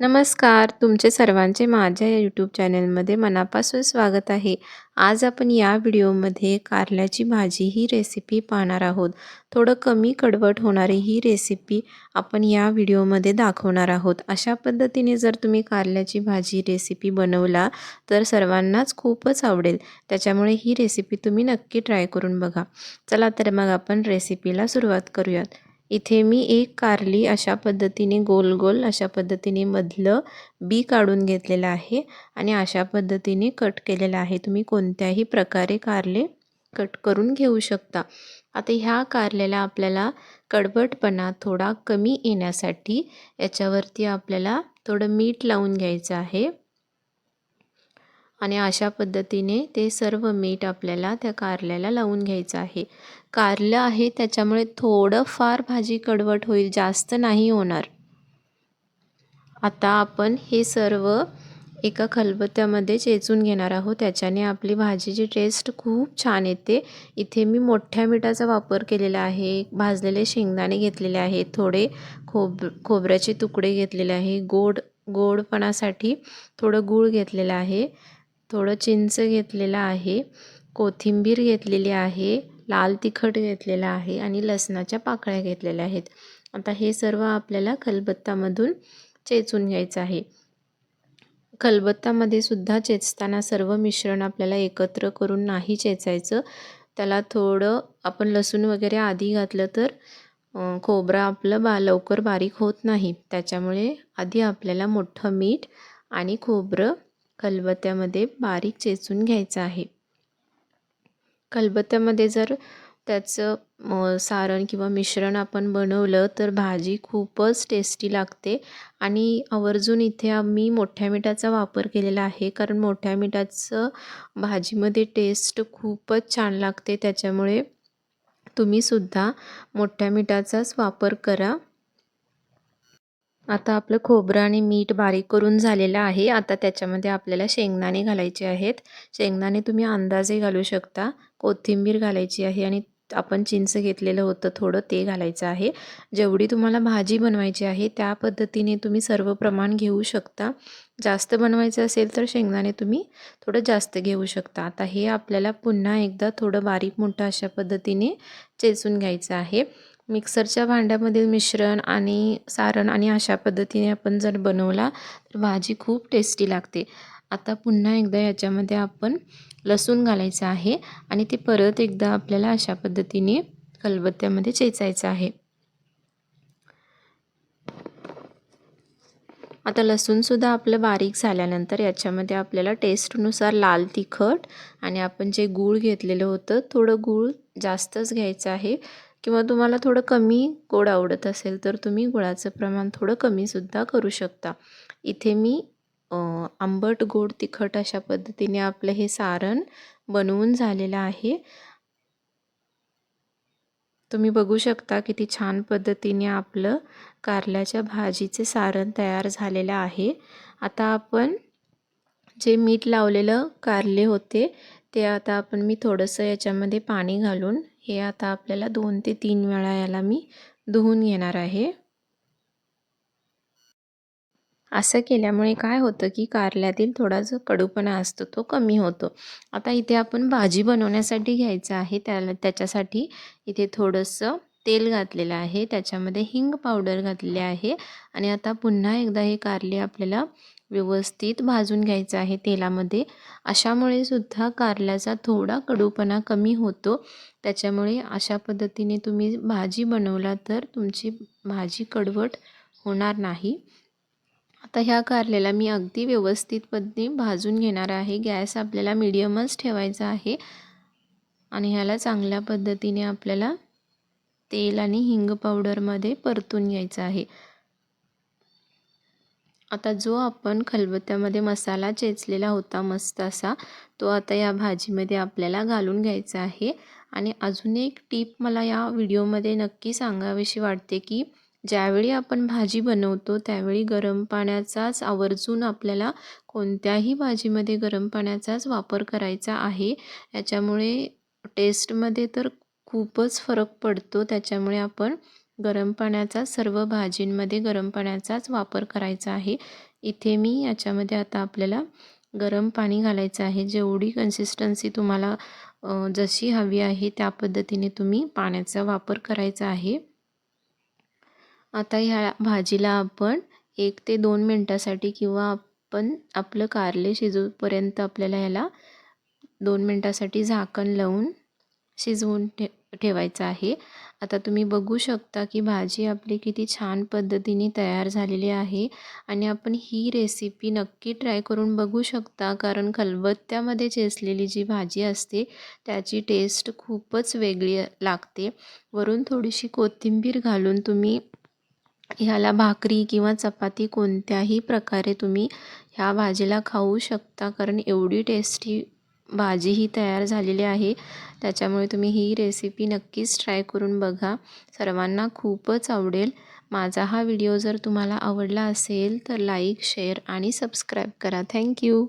नमस्कार तुमचे सर्वांचे माझ्या यूट्यूब चॅनलमध्ये मनापासून स्वागत आहे. आज आपण या व्हिडिओमध्ये कारल्याची भाजी ही रेसिपी पाहणार आहोत. थोडं कमी कडवट होणारी ही रेसिपी आपण या व्हिडिओमध्ये दाखवणार आहोत. अशा पद्धतीने जर तुम्ही कारल्याची भाजी रेसिपी बनवला तर सर्वांनाच खूपच आवडेल. त्याच्यामुळे ही रेसिपी तुम्ही नक्की ट्राय करून बघा. चला तर मग आपण रेसिपीला सुरुवात करूयात. इथे मी एक कारली अशा पद्धतीने गोल गोल अशा पद्धतीने मधलं बी काढून घेतलेलं आहे आणि अशा पद्धतीने कट केलेलं आहे. तुम्ही कोणत्याही प्रकारे कारले कट करून घेऊ शकता. आता ह्या कारल्याला आपल्याला कडबटपणा थोडा कमी येण्यासाठी याच्यावरती आपल्याला थोडं मीठ लावून घ्यायचं आहे. आणि अशा पद्धतीने ते सर्व मीठ आपल्याला त्या कारल्याला लावून घ्यायचं आहे. कारलं आहे त्याच्यामुळे थोडं फार भाजी कडवट होईल जास्त नाही होणार. आता आपण हे सर्व एका खलबत्त्यामध्ये चेचून घेणार आहोत. त्याच्याने आपली भाजीची टेस्ट खूप छान येते. इथे मी मोठ्या मिठाचा वापर केलेला आहे. भाजलेले शेंगदाणे घेतलेले आहेत. थोडे खोब खोबऱ्याचे तुकडे घेतलेले आहे. गोड गोडपणासाठी थोडं गूळ घेतलेलं आहे. थोडं चिंच घेतलेलं आहे कोथिंबीर घेतलेली आहे लाल तिखट घेतलेलं आहे आणि लसणाच्या पाकळ्या घेतलेल्या आहेत. आता हे सर्व आपल्याला खलबत्तामधून चेचून घ्यायचं आहे. खलबत्तामध्ये सुद्धा चेचताना सर्व मिश्रण आपल्याला एकत्र करून नाही चेचायचं. त्याला थोडं आपण लसूण वगैरे आधी घातलं तर खोबरं आपलं बा लवकर बारीक होत नाही. त्याच्यामुळे आधी आपल्याला मोठं मीठ आणि खोबरं खलबत्त्यामध्ये बारीक चेचून घ्यायचं आहे. खलबत्त्यामध्ये जर त्याचं सारण किंवा मिश्रण आपण बनवलं तर भाजी खूपच टेस्टी लागते. आणि आवर्जून इथे आम्ही मोठ्या मिठाचा वापर केलेला आहे कारण मोठ्या मिठाचं भाजीमध्ये टेस्ट खूपच छान लागते. त्याच्यामुळे तुम्हीसुद्धा मोठ्या मिठाचाच वापर करा. आता आपलं खोबरं आणि मीठ बारीक करून झालेलं आहे. आता त्याच्यामध्ये आपल्याला शेंगदाणे घालायचे आहेत. शेंगदाणे तुम्ही अंदाजे घालू शकता. कोथिंबीर घालायची आहे आणि आपण चिंच घेतलेलं होतं. थोडं ते घालायचं आहे. जेवढी तुम्हाला भाजी बनवायची आहे त्या पद्धतीने तुम्ही सर्व प्रमाण घेऊ शकता. जास्त बनवायचं असेल तर शेंगदाणे तुम्ही थोडं जास्त घेऊ शकता. आता हे आपल्याला पुन्हा एकदा थोडं बारीक मोठं अशा पद्धतीने चेचून घ्यायचं आहे. मिक्सरच्या भांड्यामधील मिश्रण आणि सारण आणि अशा पद्धतीने आपण जर बनवला तर भाजी खूप टेस्टी लागते. आता पुन्हा एकदा याच्यामध्ये आपण लसूण घालायचं आहे आणि ते परत एकदा आपल्याला अशा पद्धतीने खलबत्त्यामध्ये चेचायचं आहे. आता लसूणसुद्धा आपलं बारीक झाल्यानंतर याच्यामध्ये आपल्याला टेस्टनुसार लाल तिखट आणि आपण जे गूळ घेतलेलं होतं थोडं गूळ जास्तच घ्यायचं आहे. किंवा तुम्हाला थोडं कमी गोड आवडत असेल तर तुम्ही गुळाचं प्रमाण थोडं कमीसुद्धा करू शकता. इथे मी आंबट गोड तिखट अशा पद्धतीने आपलं हे सारण बनवून झालेलं आहे. तुम्ही बघू शकता किती छान पद्धतीने आपलं कारल्याच्या भाजीचे सारण तयार झालेलं आहे. आता आपण जे मीठ लावलेलं कारले होते ते आता आपण मी थोडंसं याच्यामध्ये पाणी घालून हे आता आपल्याला दोन ते तीन वेळा याला मी धुवून घेणार आहे. असं केल्यामुळे काय होतं की कारल्यातील थोडा जो कडूपणा असतो तो कमी होतो. आता इथे आपण भाजी बनवण्यासाठी घ्यायचं आहे. त्याला त्याच्यासाठी इथे थोडंसं तेल घातलेलं आहे त्याच्यामध्ये हिंग पावडर घातलेली आहे आणि आता पुन्हा एकदा हे कारले आपल्याला व्यवस्थित भाजून घ्यायचं आहे तेलामध्ये. अशामुळे सुद्धा कारल्याचा थोडा कडूपणा कमी होतो. त्याच्यामुळे अशा पद्धतीने तुम्ही भाजी बनवला तर तुमची भाजी कडवट होणार नाही. आता ह्या कारल्याला मी अगदी व्यवस्थित पद्धतीने भाजून घेणार आहे. गॅस आपल्याला मिडियमच ठेवायचा आहे आणि ह्याला चांगल्या पद्धतीने आपल्याला तेल आणि हिंग पावडरमध्ये परतून घ्यायचं आहे. आता जो आपण खलबत्त्यामध्ये मसाला चेचलेला होता मस्त असा तो आता या भाजीमध्ये आपल्याला घालून घ्यायचा आहे. आणि अजून एक टीप मला या व्हिडिओमध्ये नक्की सांगावीशी वाटते की ज्यावेळी आपण भाजी बनवतो त्यावेळी गरम पाण्याचाच आवर्जून आपल्याला कोणत्याही भाजीमध्ये गरम पाण्याचाच वापर करायचा आहे. याच्यामुळे टेस्टमध्ये तर खूपच फरक पडतो. त्याच्यामुळे आपण गरम पाण्याचा सर्व भाजींमध्ये गरम पाण्याचाच वापर करायचा आहे. इथे मी याच्यामध्ये आता आपल्याला गरम पाणी घालायचं आहे. जेवढी कन्सिस्टन्सी तुम्हाला जशी हवी आहे त्या पद्धतीने तुम्ही पाण्याचा वापर करायचा आहे. आता ह्या भाजीला आपण एक ते दोन मिनटासाठी किंवा आपण आपलं कारले शिजूपर्यंत आपल्याला ह्याला दोन मिनटासाठी झाकण लावून शिजवून ठे ठेवायचं आहे. आता तुम्ही बघू शकता की भाजी आपली किती छान पद्धतीने तयार झालेली आहे आणि आपण ही रेसिपी नक्की ट्राय करून बघू शकता कारण खलबत्त्यामध्ये चेसलेली जी भाजी असते त्याची टेस्ट खूपच वेगळी लागते. वरून थोडीशी कोथिंबीर घालून तुम्ही ह्याला भाकरी किंवा चपाती कोणत्याही प्रकारे तुम्ही ह्या भाजीला खाऊ शकता कारण एवढी टेस्टी भाजी ही तयार झालेली आहे. त्याच्यामुळे तुम्ही ही रेसिपी नक्कीच ट्राय करून बघा. सर्वांना खूपच आवडेल. माझा हा व्हिडिओ जर तुम्हाला आवडला असेल तर लाईक शेअर आणि सबस्क्राईब करा. Thank you